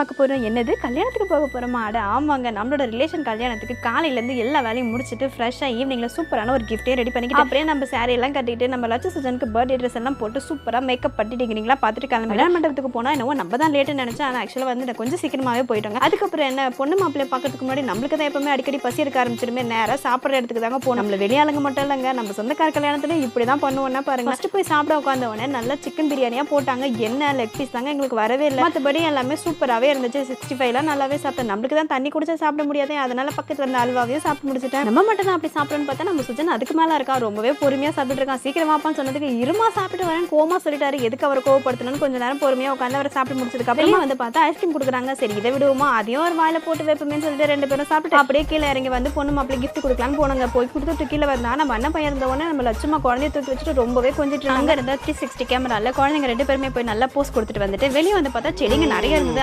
பார்க்க போகிறோம் என்னது? கல்யாணத்துக்கு போக போகிறோமா அட ஆமாங்க. நம்மளோட ரிலேஷன் கல்யாணத்துக்கு காலையிலேருந்து எல்லா வேலையும் முடிச்சுட்டு ஃப்ரெஷ்ஷாக ஈவினிங்கில் சூப்பரான ஒரு கிஃப்ட்டே ரெடி பண்ணிக்கிட்டு அப்படியே நம்ம சாரி எல்லாம் கட்டிட்டு நம்ம லட்ச சுஜனுக்கு பர்த்டே ட்ரெஸ் எல்லாம் போட்டு சூப்பராக மேக்கப் பண்ணிட்டீங்களா பார்த்துட்டு கிளம்பி. கல்யாண மண்டபத்துக்கு போனால் என்னவோ நம்ம தான் லேட்டுன்னு நினச்சேன் ஆனால் ஆக்சுவலாக வந்து நான் கொஞ்சம் சீக்கிரமாகவே போயிட்டாங்க. அதுக்கப்புறம் என்ன பொண்ணு மாப்பிள்ளை பார்க்கறதுக்கு முன்னாடி நம்மளுக்கு தான் எப்பவுமே அடிக்கடி பசி எடுக்க ஆரம்பிச்சிருமே நேராக சாப்பிட்ற இடத்துக்கு தாங்க போகணும். நம்மள வெளியாளுங்க மட்டும் இல்லைங்க. நம்ம சொந்தக்கார கல்யாணத்துலேயும் இப்படி தான் பண்ணுவோம்னா பாருங்க ஃபஸ்ட்டு போய் சாப்பிட உட்காந்த உடனே நல்லா சிக்கன் பிரியாணியாக போட்டாங்க. என்ன லெக் பீஸ் தாங்க எங்களுக்கு வரவே இல்லை. மற்றபடி எல்லாமே சூப்பராகவே இருந்துச்சு. சிக்ஸ்டி ஃபைவ்லாம் நல்லாவே சாப்பிட்டேன். நம்மளுக்கு தான் தண்ணி குடிச்சா சாப்பிட முடியாது. அதனால பக்கத்தில் இருந்த அல்வாவையும் சாப்பிட்டு முடிச்சிட்டேன். நம்ம மட்டும் தான் அப்படி சாப்பிடணும்னு பார்த்தா நம்ம சுஜன் அதுக்கு மேலே இருக்கா? ரொம்பவே பொறுமையாக சாப்பிட்டு இருக்கான். சீக்கிரமாப்பான்னு சொன்னதுக்கு இருமா சாப்பிட்டு வரேன் கோமா சொல்லிட்டாரு. எதுக்கு அவர் கோவப்படுத்தணும்னு கொஞ்ச நேரம் பொறுமையாக உட்காந்து அவர் சாப்பிட்டு முடிச்சதுக்கு அப்புறமா வந்து பார்த்தா ஐஸ்கிரீம் கொடுக்குறாங்க. சரி இதை விடுவோமா? அதையும் ஒரு வாயில போட்டு வைப்போமேன்னு சொல்லிட்டு ரெண்டு பேரும் சாப்பிட்டு அப்படியே கீழே இறங்கி வந்து பொண்ணு மாப்பிள்ளை gift கொடுக்கலான்னு போனாங்க. போய் கொடுத்துட்டு கீழே வந்தா நம்ம அண்ணன் பையன் இருந்த உடனே நம்ம லட்சமா குழந்தைய தூக்கி வச்சுட்டு ரொம்பவே கொஞ்சிட்டு அங்கே இருந்த த்ரீ சிக்ஸ்டி கேமரால குழந்தைங்க ரெண்டு பேருமே போய் நல்லா போஸ்ட் கொடுத்துட்டு வந்துட்டு வெளியே வந்து பார்த்தா செடிங்க நிறைய இருந்தது.